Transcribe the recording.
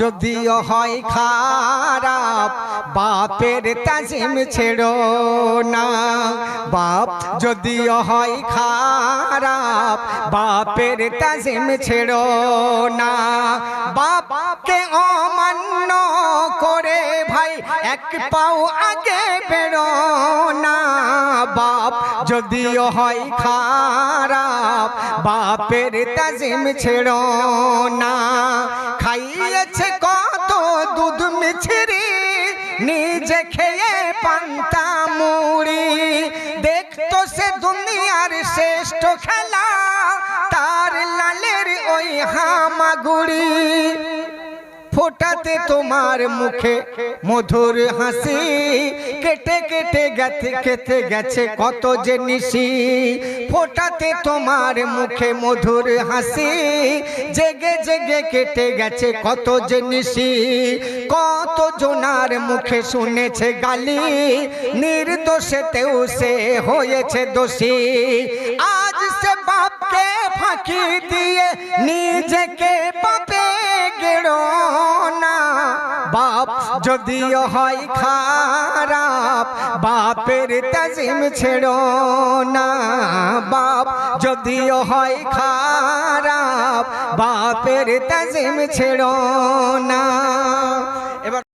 যদিও হয় খারাপ, বাপের তাজিম ছেড়ো না। বাপ যদিও হয় খারাপ, বাপের তাজিম ছেড়ো না। বাপকে অমান্য করে ভাই এক পাও আগে বেরো না। বাপ যদিও হয় খারাপ, বাপের তাজিম ছেড়ো না। নিজে খেয়ে পান্তা মুড়ি। দেখতো সে দুনিয়ার শ্রেষ্ঠ খেলা, তার লালের ওই হামাগুড়ি। ফোটাতে তোমার মুখে মধুর হাসি, কেটে কেটে গেছে কেটে গেছে কত যে নিশি। ফোটাতে তোমার মুখে মধুর হাসি, জেগে জেগে কেটে গেছে কত যে নিশি কত জোনার মুখে শুনেছে গালি। নির্দোষেতেও সে হয়েছে দোষী। আজ সে বাপকে ফাঁকি দিয়ে নিজেকে পাপে গেড়ো না। বাপ যদিও হয় খারাপ, বাপের তাজিম ছেড়ো না। বাপ যদিও হয় খারাপ বাপের তাজিম ছেড়ো না।